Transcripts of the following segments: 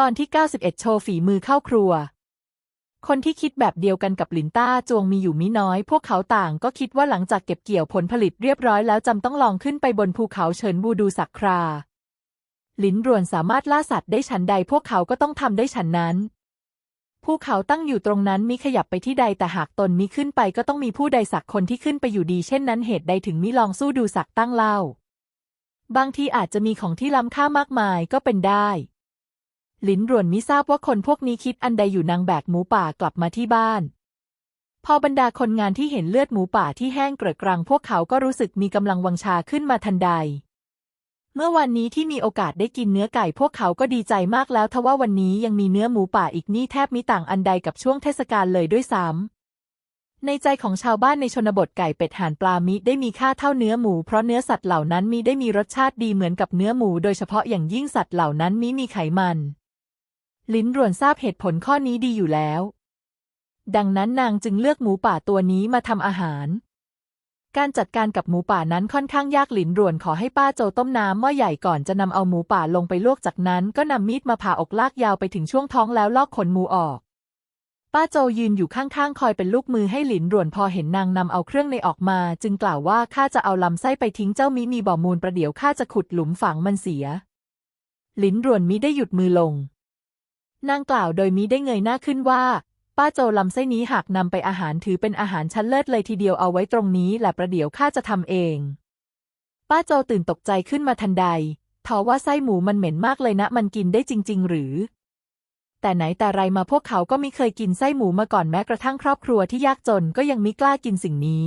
ตอนที่ 91 โชว์ฝีมือเข้าครัว คนที่คิดแบบเดียวกันกับลินต้าจวงมีอยู่มิน้อย พวกเขาต่างก็คิดว่าหลังจากเก็บเกี่ยวผลผลิตเรียบร้อยแล้วจำต้องลองขึ้นไปบนภูเขาเฉินบูดูสักคราหลินรวนสามารถล่าสัตว์ได้ฉันใด พวกเขาก็ต้องทำได้ฉันนั้นภูเขาตั้งอยู่ตรงนั้นมิขยับไปที่ใดแต่หากตนมิขึ้นไปก็ต้องมีผู้ใดสักคนที่ขึ้นไปอยู่ดี เช่นนั้นเหตุใดถึงมิลองสู้ดูสักตั้งเล่า บางทีอาจจะมีของที่ล้ำค่ามากมายก็เป็นได้ หลินรวนมิทราบว่าคนพวกนี้คิดอันใดอยู่นางแบกหมูป่ากลับมาที่บ้าน พอบรรดาคนงานที่เห็นเลือดหมูป่าที่แห้งเกรอะกรังพวกเขาก็รู้สึกมีกำลังวังชาขึ้นมาทันใด เมื่อวันนี้ที่มีโอกาสได้กินเนื้อไก่พวกเขาก็ดีใจมากแล้วทว่าวันนี้ยังมีเนื้อหมูป่าอีกนี่แทบมิต่างอันใดกับช่วงเทศกาลเลยด้วยซ้ำในใจของชาวบ้านในชนบทไก่เป็ดห่านปลามิได้มีค่าเท่าเนื้อหมูเพราะเนื้อสัตว์เหล่านั้นมีได้มีรสชาติดีเหมือนกับเนื้อหมูโดยเฉพาะอย่างยิ่งสัตว์เหล่านั้นมิมีไขมัน ลิ้นรวนทราบเหตุผลข้อนี้ดีอยู่แล้ว ดังนั้นนางจึงเลือกหมูป่าตัวนี้มาทำอาหาร การจัดการกับหมูป่านั้นค่อนข้างยากหลินรวนขอให้ป้าโจต้มน้ำหม้อใหญ่ก่อนจะนำเอาหมูป่าลงไปลวกจากนั้นก็นำมีดมาผ่าอกลากยาวไปถึงช่วงท้องแล้วลอกขนหมูออกป้าโจยืนอยู่ข้างๆ คอยเป็นลูกมือให้หลินรวนพอเห็นนางนำเอาเครื่องในออกมา จึงกล่าวว่าข้าจะเอาลำไส้ไปทิ้งเจ้ามิมีบ่อมูลประเดี๋ยวข้าจะขุดหลุมฝังมันเสีย หลินรวนมิได้หยุดมือลง นางกล่าวโดยมิได้เงยหน้าขึ้นว่า ป้าโจลำไส้นี้หากนำไปอาหารถือเป็นอาหารชั้นเลิศเลยทีเดียวเอาไว้ตรงนี้แหละประเดี๋ยวข้าจะทำเอง ป้าโจตื่นตกใจขึ้นมาทันใดทว่าไส้หมูมันเหม็นมากเลยนะ มันกินได้จริง ๆ หรือ แต่ไหนแต่ไรมาพวกเขาก็มิเคยกินไส้หมูมาก่อนแม้กระทั่งครอบครัวที่ยากจนก็ยังมิกล้ากินสิ่งนี้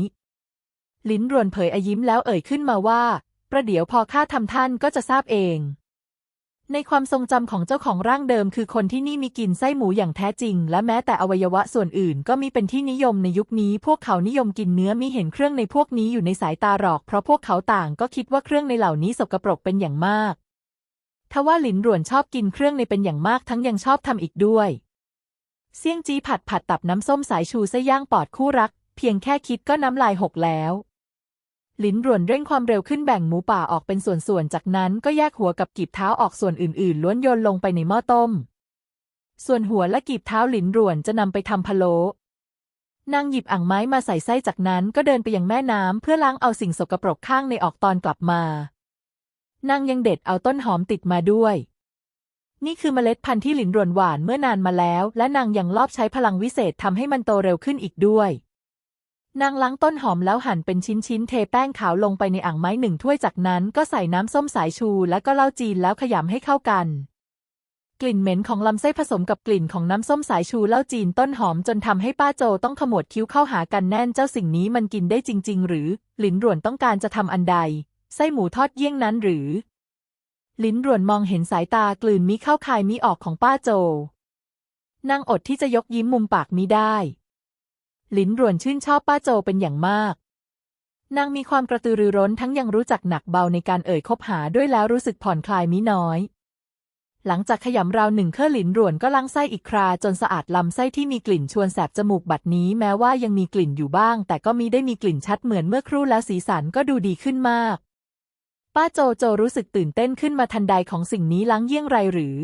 ลิ้นรวนเผยอายิ้มแล้วเอ่ยขึ้นมาว่า ประเดี๋ยวพอข้าทำท่านก็จะทราบเอง ในความทรงจำของเจ้าของร่างเดิมคือคนที่นี่มีกินไส้หมูอย่างแท้จริง และแม้แต่อวัยวะส่วนอื่นก็มีเป็นที่นิยมในยุคนี้ พวกเขานิยมกินเนื้อมิเห็นเครื่องในพวกนี้อยู่ในสายตาหรอก เพราะพวกเขาต่างก็คิดว่าเครื่องในเหล่านี้สกปรกเป็นอย่างมากทว่าหลินรวนชอบกินเครื่องในเป็นอย่างมากทั้งยังชอบทำอีกด้วยเสี่ยงจีผัดผัดตับน้ำส้มสายชูไส้ย่างปอดคู่รัก เพียงแค่คิดก็น้ำลายหกแล้ว ลินรวนเร่งความเร็วขึ้นแบ่งหมูป่าออกเป็นส่วนๆ จากนั้นก็แยกหัวกับกีบเท้าออกส่วนอื่นๆ ล้วนโยนลงไปในหม้อต้ม ส่วนหัวและกีบเท้าหลินรวนจะนำไปทำพะโล้นางหยิบอ่างไม้มาใส่ไส้จากนั้นก็เดินไปยังแม่น้ำเพื่อล้างเอาสิ่งสกปรกข้างในออกตอนกลับมา นางยังเด็ดเอาต้นหอมติดมาด้วย นี่คือเมล็ดพันธุ์ที่หลินรวนหวานเมื่อนานมาแล้ว และนางยังลอบใช้พลังวิเศษทำให้มันโตเร็วขึ้นอีกด้วย นางล้างต้นหอมแล้วหั่นเป็นชิ้นๆ เทแป้งขาวลงไปในอ่างไม้หนึ่งถ้วยจากนั้นก็ใส่น้ำส้มสายชูและก็เหล้าจีนแล้วขยำให้เข้ากัน กลิ่นเหม็นของลำไส้ผสมกับกลิ่นของน้ำส้มสายชูเหล้าจีนต้นหอมจนทำให้ป้าโจต้องขมวดคิ้วเข้าหากันแน่นเจ้าสิ่งนี้มันกินได้จริง ๆ หรือ หลินร่วนต้องการจะทำอันใด ไส้หมูทอดเยี่ยงนั้นหรือ ลิ้นร่วนมองเห็นสายตากลืนมิเข้าคายมิออกของป้าโจนางอดที่จะยกยิ้มมุมปากมิได้ ลิ้นรวนชื่นชอบป้าโจเป็นอย่างมาก นางมีความกระตือรือร้นทั้งยังรู้จักหนักเบาในการเอ่ยคบหาด้วยแล้วรู้สึกผ่อนคลายมิน้อย หลังจากขยำราวหนึ่งเครื่อหลินรวนก็ล้างไส้อีกคราจนสะอาดลำไส้ที่มีกลิ่นชวนแสบจมูกบัดนี้แม้ว่ายังมีกลิ่นอยู่บ้าง แต่ก็มีได้มีกลิ่นชัดเหมือนเมื่อครู่แล้วสีสันก็ดูดีขึ้นมาก ป้าโจโจรู้สึกตื่นเต้นขึ้นมาทันใดของสิ่งนี้ล้างเยี่ยงไรหรือ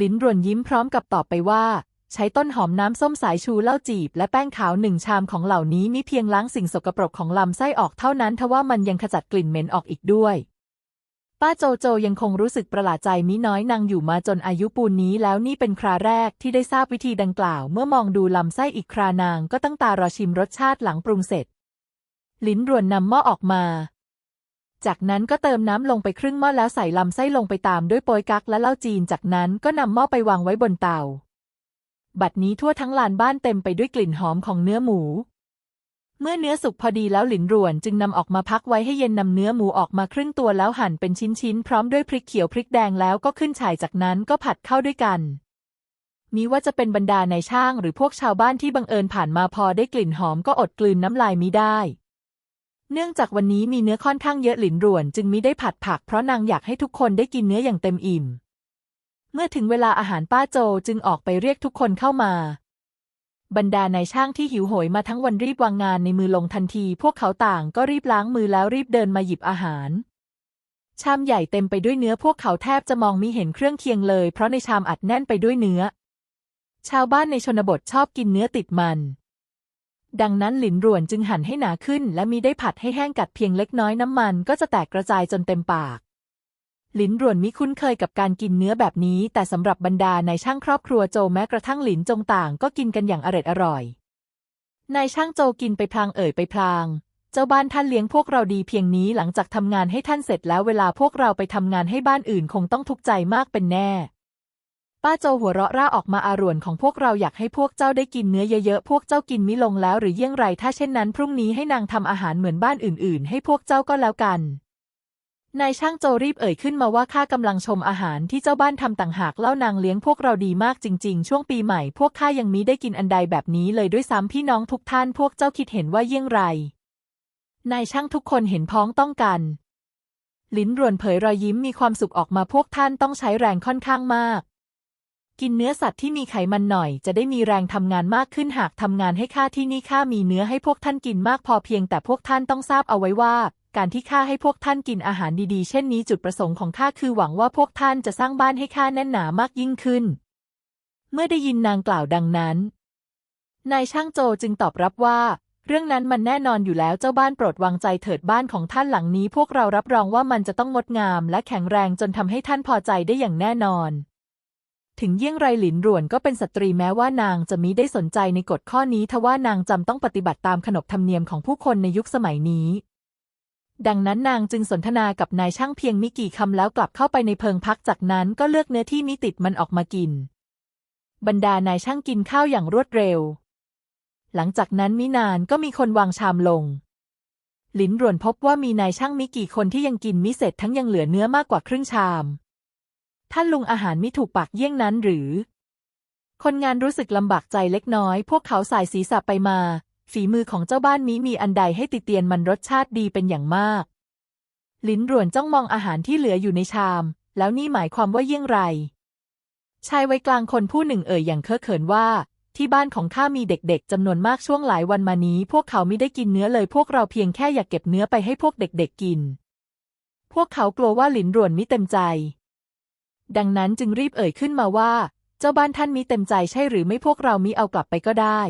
ลิ้นรวนยิ้มพร้อมกับตอบไปว่า ใช้ต้นหอมน้ำส้มสายชูเหล้าจีบ และแป้งขาวหนึ่งชามของเหล่านี้มิเพียงล้างสิ่งสกปรกของลำไส้ออกเท่านั้นทว่ามันยังขจัดกลิ่นเหม็นออกอีกด้วย ป้าโจโจยังคงรู้สึกประหลาดใจมิน้อยนางอยู่มาจนอายุปูนนี้แล้วนี่เป็นคราแรกที่ได้ทราบวิธีดังกล่าว เมื่อมองดูลำไส้อีกครานางก็ตั้งตารอชิมรสชาติหลังปรุงเสร็จ ลิ้นรวนนำหม้อออกมาจากนั้นก็เติมน้ำลงไปครึ่งหม้อแล้วใส่ลำไส้ลงไปตามด้วยโปยกักและเหล้าจีน จากนั้นก็นำหม้อไปวางไว้บนเตา บัดนี้ทั่วทั้งลานบ้านเต็มไปด้วยกลิ่นหอมของเนื้อหมู เมื่อเนื้อสุกพอดีแล้วหลินรวนจึงนำออกมาพักไว้ให้เย็นนำเนื้อหมูออกมาครึ่งตัวแล้วหั่นเป็นชิ้นๆพร้อมด้วยพริกเขียวพริกแดงแล้วก็ขึ้นฉ่ายจากนั้นก็ผัดเข้าด้วยกันมีว่าจะเป็นบรรดาในช่างหรือพวกชาวบ้านที่บังเอิญผ่านมาพอได้กลิ่นหอมก็อดกลืนน้ำลายมิได้ เนื่องจากวันนี้มีเนื้อค่อนข้างเยอะหลินรวน จึงมิได้ผัดผักเพราะนางอยากให้ทุกคนได้กินเนื้ออย่างเต็มอิ่ม เมื่อถึงเวลาอาหารป้าโจจึงออกไปเรียกทุกคนเข้ามา บรรดานายช่างที่หิวโหยมาทั้งวันรีบวางงานในมือลงทันที พวกเขาต่างก็รีบล้างมือแล้วรีบเดินมาหยิบอาหาร ชามใหญ่เต็มไปด้วยเนื้อพวกเขาแทบจะมองมิเห็นเครื่องเคียงเลย เพราะในชามอัดแน่นไปด้วยเนื้อ ชาวบ้านในชนบทชอบกินเนื้อติดมันดังนั้นหลินหรวนจึงหั่นให้หนาขึ้น และมีได้ผัดให้แห้งกัดเพียงเล็กน้อยน้ำมันก็จะแตกกระจายจนเต็มปาก หลินรวนมิคุ้นเคยกับการกินเนื้อแบบนี้ แต่สำหรับบรรดาในช่างครอบครัวโจแม้กระทั่งหลินจงต่างก็กินกันอย่างอร็ดอร่อยนายช่างโจกินไปพลางเอ่ยไปพลาง เจ้าบ้านท่านเลี้ยงพวกเราดีเพียงนี้หลังจากทำงานให้ท่านเสร็จแล้วเวลาพวกเราไปทำงานให้บ้านอื่นคงต้องทุกข์ใจมากเป็นแน่ ป้าโจหัวเราะร่าออกมาอารวนของพวกเราอยากให้พวกเจ้าได้กินเนื้อเยอะๆพวกเจ้ากินมิลงแล้วหรือเยี่ยงไรถ้าเช่นนั้น พรุ่งนี้ให้นางทำอาหารเหมือนบ้านอื่น ๆ ให้พวกเจ้าก็แล้วกัน นายช่างโจรีบเอ่ยขึ้นมาว่าข้ากำลังชมอาหารที่เจ้าบ้านทำต่างหากเล่านางเลี้ยงพวกเราดีมากจริงๆ ช่วงปีใหม่พวกข้ายังมิได้กินอันใดแบบนี้เลยด้วยซ้ำพี่น้องทุกท่านพวกเจ้าคิดเห็นว่าเยี่ยงไร นายช่างทุกคนเห็นพ้องต้องกัน ลิ้นรวนเผยรอยยิ้มมีความสุขออกมาพวกท่านต้องใช้แรงค่อนข้างมาก กินเนื้อสัตว์ที่มีไขมันหน่อย จะได้มีแรงทำงานมากขึ้นหากทำงานให้ข้าที่นี่ข้ามีเนื้อให้พวกท่านกินมากพอเพียงแต่พวกท่านต้องทราบเอาไว้ว่า การที่ข้าให้พวกท่านกินอาหารดีๆ เช่นนี้จุดประสงค์ของข้าคือหวังว่าพวกท่านจะสร้างบ้านให้ข้าแน่นหนามากยิ่งขึ้น เมื่อได้ยินนางกล่าวดังนั้น นายช่างโจจึงตอบรับว่า เรื่องนั้นมันแน่นอนอยู่แล้วเจ้าบ้านโปรดวางใจเถิดบ้านของท่านหลังนี้ พวกเรารับรองว่ามันจะต้องงดงาม และแข็งแรงจนทำให้ท่านพอใจได้อย่างแน่นอน ถึงเยี่ยงไรหลินหรวนก็เป็นสตรีแม้ว่านางจะมิได้สนใจในกฎข้อนี้ทว่านางจำต้องปฏิบัติตามขนบธรรมเนียมของผู้คนในยุคสมัยนี้ ดังนั้นนางจึงสนทนากับนายช่างเพียงมิกี่คำแล้วกลับเข้าไปในเพิงพักจากนั้นก็เลือกเนื้อที่มิติดมันออกมากิน บรรดานายช่างกินข้าวอย่างรวดเร็ว หลังจากนั้นมินานก็มีคนวางชามลง หลินรวนพบว่ามีนายช่างมิกี่คนที่ยังกินมิเสร็จทั้งยังเหลือเนื้อมากกว่าครึ่งชาม ท่านลุงอาหารมิถูกปากเยี่ยงนั้นหรือ คนงานรู้สึกลำบากใจเล็กน้อย พวกเขาสายศีรษะไปมา ฝีมือของเจ้าบ้านมิมีอันใดให้ติเตียนมันรสชาติดีเป็นอย่างมาก ลิ้นรวนจ้องมองอาหารที่เหลืออยู่ในชาม แล้วนี่หมายความว่าเยี่ยงไร ชายวัยกลางคนผู้หนึ่งเอ่ยอย่างเคอะเขินว่า ที่บ้านของข้ามีเด็กๆจำนวนมากช่วงหลายวันมานี้ พวกเขาไม่ได้กินเนื้อเลยพวกเราเพียงแค่อยากเก็บเนื้อไปให้พวกเด็กๆกิน พวกเขากลัวว่าหลินรวนมิเต็มใจ ดังนั้นจึงรีบเอ่ยขึ้นมาว่า เจ้าบ้านท่านมิเต็มใจใช่หรือไม่พวกเรามิเอากลับไปก็ได้